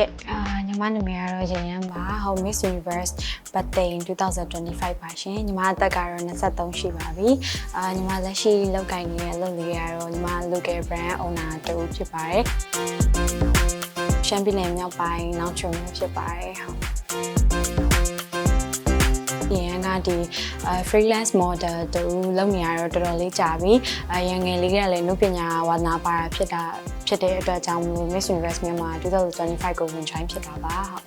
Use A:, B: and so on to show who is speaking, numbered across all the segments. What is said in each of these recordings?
A: ကဲ့အာညီမနာမည်ကတော့ရန်ရန်ပါဟော Miss Universe Birthday 2025ပါရှင်ညီမအသက်ကတော့23ရှိပါပြီအာညီမလက်ရှိလောက်ကင်နေတဲ့လုပ်လေးကတော့ညီမ local brand owner တူဖြစ်ပါတယ်ရှမ်းပြည်နယ်မြောက်ပိုင်းနောက်ချုံမြို့ဖြစ်ပါတယ်ဟုတ်ရန်က ဒီအဲ freelance model တူလုပ်နေရတော့တော်တော်လေးကြာပြီအရန်ငယ်လေးကလည်းနုပညာဝါသနာပါတာဖြစ်တာဖြစ်တဲ့အတွက်ကြောင့်မလို့ Miss Universe မြန်မာ2025ကိုဝင် join ဖြစ်တာပါဟုတ်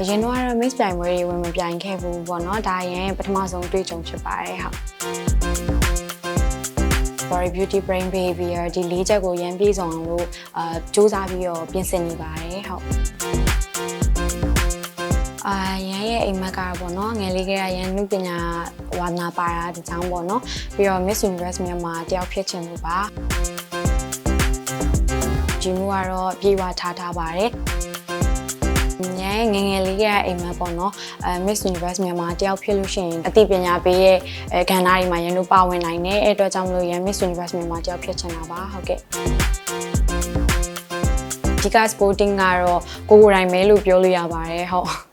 A: အရင်တော့ကတော့ Miss ပြိုင်ပွဲတွေဝင်မပြိုင်ခဲ့ဘူးပေါ့နော်ဒါရင်ပထမဆုံးတွေ့ကြုံဖြစ်ပါတယ်ဟုတ် body beauty brain behavior ဒီလေးချက်ကိုရန်ပြည့်စုံအောင်လို့အာစူးစမ်းပြီးတော့ပြင်ဆင်နေပါတယ်ဟုတ် အာရန်ရဲ့အိမ်မက်ကတော့ပေါ့နော်ငယ်လေးကရရန်နုပညာဝါသနာပါတာဒီကြောင့်ပေါ့နော်ပြီးတော့ Miss Universe မြန်မာတယောက်ဖြစ်ချင်လို့ပါဒီမျိုးကတော့ပြေဝထားထားပါတယ်ညငယ်ငယ်လေးကအိမ်မက်ပေါ့နော်အဲ Miss Universe မြန်မာတယောက်ဖြစ်လို့ရှိရင်အသိပညာပေးရဲ့အဲကဏ္ဍတွေမှာရန်တို့ပါဝင်နိုင်တယ်အဲ့အတွက်ကြောင့်မလို့ရန် Miss Universe မြန်မာတယောက်ဖြစ်ချင်တာပါဟုတ်ကဲ့ဒီက sporting ကတော့ကိုကိုယ်တိုင်မဲလို့ပြောလို့ရပါတယ်ဟုတ်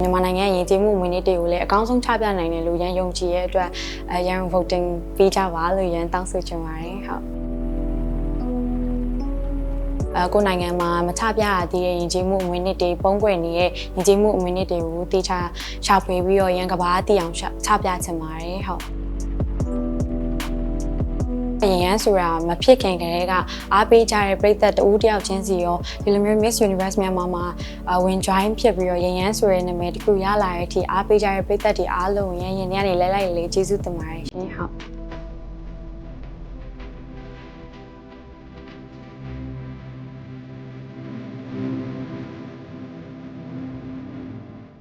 A: မြန်မာနိုင်ငံရဲ့ယဉ်ကျေးမှုဝင်တွေကိုလည်းအကောင်းဆုံးချပြနိုင်တယ်လို့ရန်ယုံကြည်ရဲ့အတွက်အဲရန် voting ပေးကြပါလို့ရန်တောင်းဆိုချင်ပါတယ်ဟုတ်အဲကိုယ်နိုင်ငံမှာမချပြရသေးတဲ့ယဉ်ကျေးမှုအမွေအနှစ်တွေပုံကွယ်နေတဲ့ယဉ်ကျေးမှုအမွေအနှစ်တွေကိုတေချာရှာဖွေပြီးတော့ရန်ကဘာတည်အောင်ချပြချင်ပါတယ်ဟုတ်အ ရင်ရန်ဆိုတာမဖြစ်ခင်ကတည်းကအားပေးကြတဲ့ပြည်သက်တဦးတယောက်ချင်းစီရောဒီလိုမျိုး Miss Universe မြန်မာမှာအဝင် join ဖြစ်ပြီးတော့ရန်ရန်ဆိုတဲ့နာမည်တစ်ခုရလာတဲ့အထိအားပေးကြတဲ့ပြည်သက်တွေအားလုံးရန်ရင်ထဲကနေလဲလိုက်လေးကျေးဇူးတင်ပါတယ်ရှင်ဟုတ်